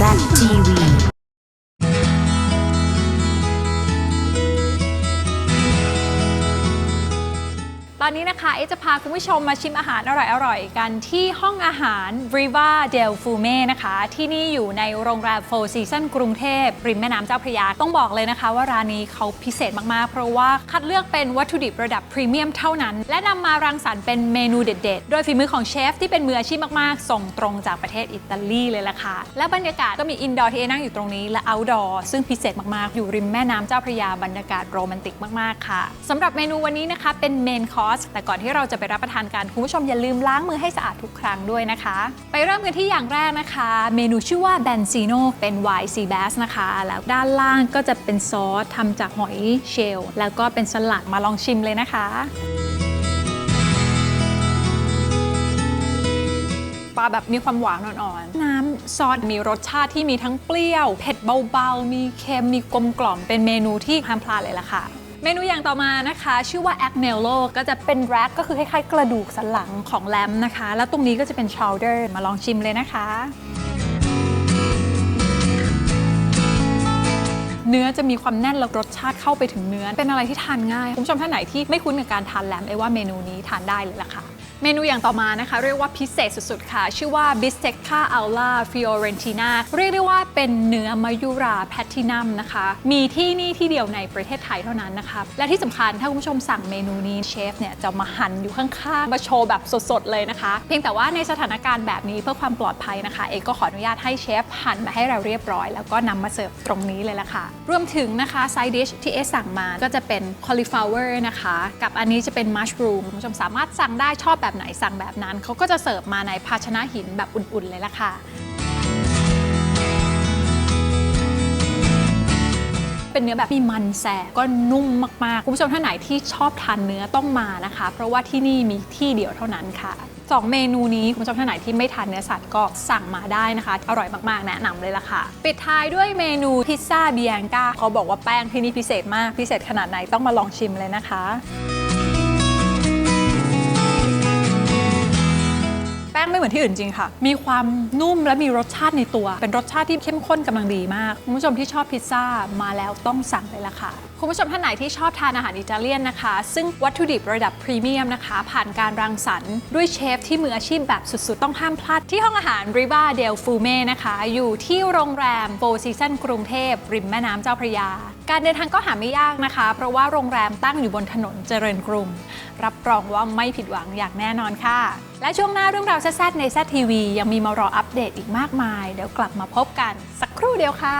That TV. ตอนนี้นะคะเอจะพาคุณผู้ชมมาชิมอาหารอร่อยๆ กันที่ห้องอาหาร Riva del Fume นะคะ ที่นี่อยู่ในโรงแรม Four Seasons กรุงเทพริมแม่น้ำเจ้าพระยา ต้องบอกเลยนะคะว่าร้านนี้เขาพิเศษมากๆ เพราะว่าคัดเลือกเป็นวัตถุดิบระดับพรีเมียมเท่านั้น และนำมารังสรรค์เป็นเมนูเด็ดๆ โดยฝีมือของเชฟที่เป็นมืออาชีพมากๆ ส่งตรงจากประเทศอิตาลีเลยล่ะค่ะ และบรรยากาศก็มีอินดอร์ที่เอนั่งอยู่ตรงนี้และเอาท์ดอร์ซึ่งพิเศษมากๆ อยู่ริมแม่น้ำเจ้าพระยาบรรยากาศโรแมนติกมากๆค่ะสำหรับเมนูวันนี้นะคะเป็นเมนคอร์ส แต่ก่อนที่เราจะไปรับประทานกันคุณผู้ชมอย่าลืมล้างมือให้สะอาดทุกครั้งด้วยนะคะ ไปเริ่มกันที่อย่างแรกนะคะ เมนูชื่อว่าแบนซีโนเป็นไวน์ซีแบสนะคะ แล้วด้านล่างก็จะเป็นซอสทำจากหอยเชลล์แล้วก็เป็นสลัดมาลองชิมเลยนะคะปลาแบบมีความหวานอ่อนๆ น้ำซอสมีรสชาติที่มีทั้งเปรี้ยว เผ็ดเบาๆ มีเค็ม มีกลมกล่อม เป็นเมนูที่ห้ามพลาดเลยล่ะค่ะ เมนูอย่างต่อมานะคะ ชื่อว่าแอคเนลโลก็จะเป็นแรกก็คือคล้ายๆ กระดูกสันหลังของแลมนะคะ แล้วตรงนี้ก็จะเป็นชาวเดอร์มาลองชิมเลยนะคะ เนื้อจะมีความแน่นแล้วรสชาติเข้าไปถึงเนื้อ เป็นอะไรที่ทานง่ายคุณผู้ชมท่านไหนที่ไม่คุ้นกับการทานแลมไอว่าเมนูนี้ทานได้เลยล่ะค่ะ เมนูอย่างต่อมานะคะ เรียกว่าพิเศษสุดๆ ค่ะ ชื่อว่า bistecca aula fiorentina เรียกได้ว่าเป็นเนื้อมายุราแพทตินัมนะคะ มีที่นี่ที่เดียวในประเทศไทยเท่านั้นนะคะ และที่สำคัญถ้าคุณผู้ชมสั่งเมนูนี้เชฟเนี่ยจะมาหั่นอยู่ข้างๆ มาโชว์แบบสดๆ เลยนะคะ เพียงแต่ว่าในสถานการณ์แบบนี้เพื่อความปลอดภัยนะคะ เอกก็ขออนุญาตให้เชฟหั่นมาให้เราเรียบร้อย แล้วก็นำมาเสิร์ฟตรงนี้เลยละค่ะ รวมถึงนะคะไซดิชที่เอสั่งมาก็จะเป็น cauliflower นะคะ กับอันนี้จะเป็น mushroom คุณผู้ชมสามารถสั่งได้ชอบแบบแบบไหนสั่งแบบนั้น เขาก็จะเสิร์ฟมาในภาชนะหินแบบอุ่นๆเลยล่ะค่ะเป็นเนื้อแบบมีมันแสบก็นุ่มมากๆ คุณผู้ชมท่านไหนที่ชอบทานเนื้อต้องมานะคะ เพราะว่าที่นี่มีที่เดียวเท่านั้นค่ะสองเมนูนี้คุณผู้ชมท่านไหนที่ไม่ทานเนื้อสัตว์ก็สั่งมาได้นะคะ อร่อยมากๆ แนะนำเลยล่ะค่ะ ปิดท้ายด้วยเมนูพิซซ่าเบียงกาเขาบอกว่าแป้งที่นี่พิเศษมากพิเศษขนาดไหนต้องมาลองชิมเลยนะคะ อนที่อื่นจริงค่ะ มีความนุ่มและมีรสชาติในตัว เป็นรสชาติที่เข้มข้นกำลังดีมาก คุณผู้ชมที่ชอบพิซซ่ามาแล้วต้องสั่งเลยล่ะค่ะ คุณผู้ชมท่านไหนที่ชอบทานอาหารอิตาเลียนนะคะ ซึ่งวัตถุดิบระดับพรีเมียมนะคะ ผ่านการรังสรรค์ด้วยเชฟที่มืออาชีพแบบสุดๆ ต้องห้ามพลาดที่ห้องอาหาร Riva del Fume นะคะ อยู่ที่โรงแรม Four Seasons กรุงเทพริมแม่น้ำเจ้าพระยา การเดินทางก็หาไม่ยากนะคะ เพราะว่าโรงแรมตั้งอยู่บนถนนเจริญกรุง รับรองว่าไม่ผิดหวังอย่างแน่นอนค่ะ และช่วงหน้าเรื่องราวแซ่บในแซทีวียังมีมารออัปเดตอีกมากมาย เดี๋ยวกลับมาพบกันสักครู่เดียวค่ะ